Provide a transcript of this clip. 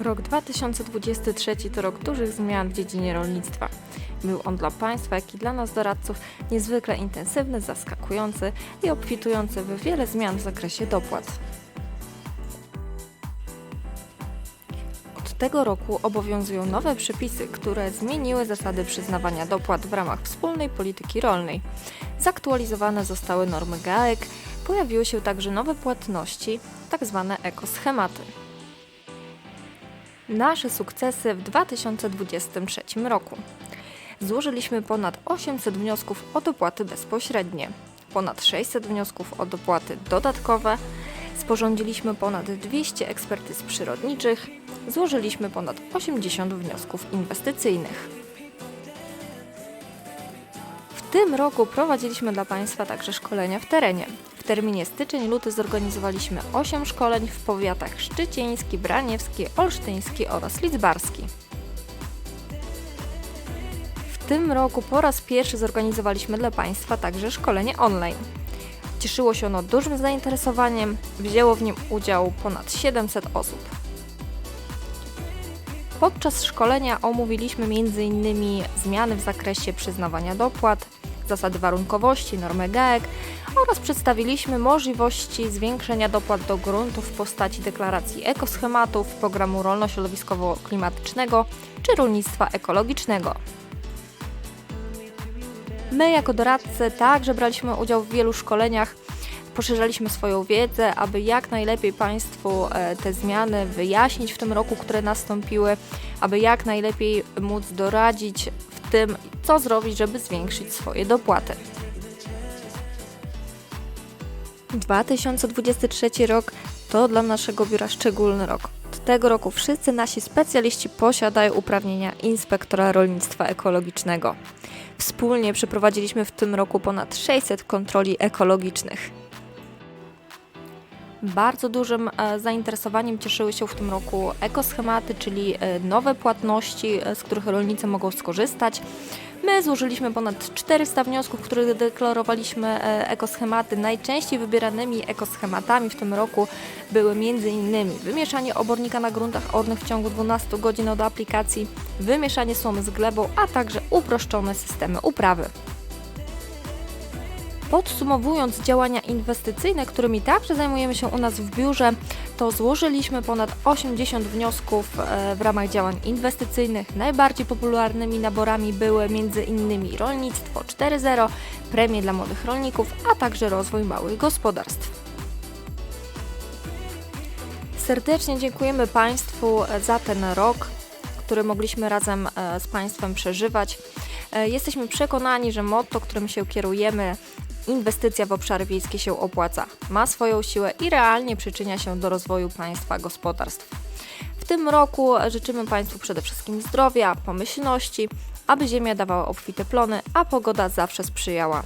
Rok 2023 to rok dużych zmian w dziedzinie rolnictwa. Był on dla Państwa, jak i dla nas doradców niezwykle intensywny, zaskakujący i obfitujący w wiele zmian w zakresie dopłat. Od tego roku obowiązują nowe przepisy, które zmieniły zasady przyznawania dopłat w ramach wspólnej polityki rolnej. Zaktualizowane zostały normy GAEK, pojawiły się także nowe płatności, tzw. ekoschematy. Nasze sukcesy w 2023 roku. Złożyliśmy ponad 800 wniosków o dopłaty bezpośrednie, ponad 600 wniosków o dopłaty dodatkowe, sporządziliśmy ponad 200 ekspertyz przyrodniczych, złożyliśmy ponad 80 wniosków inwestycyjnych. Tym roku prowadziliśmy dla Państwa także szkolenia w terenie. W terminie styczeń-luty zorganizowaliśmy 8 szkoleń w powiatach szczycieński, braniewski, olsztyński oraz lidzbarski. W tym roku po raz pierwszy zorganizowaliśmy dla Państwa także szkolenie online. Cieszyło się ono dużym zainteresowaniem, wzięło w nim udział ponad 700 osób. Podczas szkolenia omówiliśmy m.in. zmiany w zakresie przyznawania dopłat, zasady warunkowości, normy GAEK oraz przedstawiliśmy możliwości zwiększenia dopłat do gruntów w postaci deklaracji ekoschematów, programu rolno-środowiskowo-klimatycznego czy rolnictwa ekologicznego. My jako doradcy także braliśmy udział w wielu szkoleniach, poszerzaliśmy swoją wiedzę, aby jak najlepiej Państwu e, te zmiany wyjaśnić w tym roku, które nastąpiły, aby jak najlepiej móc doradzić w tym, co zrobić, żeby zwiększyć swoje dopłaty. 2023 rok to dla naszego biura szczególny rok. Od tego roku wszyscy nasi specjaliści posiadają uprawnienia inspektora rolnictwa ekologicznego. Wspólnie przeprowadziliśmy w tym roku ponad 600 kontroli ekologicznych. Bardzo dużym e, zainteresowaniem cieszyły się w tym roku ekoschematy, czyli e, nowe płatności, e, z których rolnicy mogą skorzystać. My złożyliśmy ponad 400 wniosków, w których deklarowaliśmy ekoschematy. Najczęściej wybieranymi ekoschematami w tym roku były m.in. wymieszanie obornika na gruntach ornych w ciągu 12 godzin od aplikacji, wymieszanie słomy z glebą, a także uproszczone systemy uprawy. Podsumowując działania inwestycyjne, którymi także zajmujemy się u nas w biurze, to złożyliśmy ponad 80 wniosków e, w ramach działań inwestycyjnych. Najbardziej popularnymi naborami były m.in. rolnictwo 4.0, premie dla młodych rolników, a także rozwój małych gospodarstw. Serdecznie dziękujemy Państwu za ten rok, który mogliśmy razem e, z Państwem przeżywać. E, Jesteśmy przekonani, że motto, którym się kierujemy, inwestycja w obszary wiejskie się opłaca, ma swoją siłę i realnie przyczynia się do rozwoju państwa gospodarstw. W tym roku życzymy Państwu przede wszystkim zdrowia, pomyślności, aby ziemia dawała obfite plony, a pogoda zawsze sprzyjała.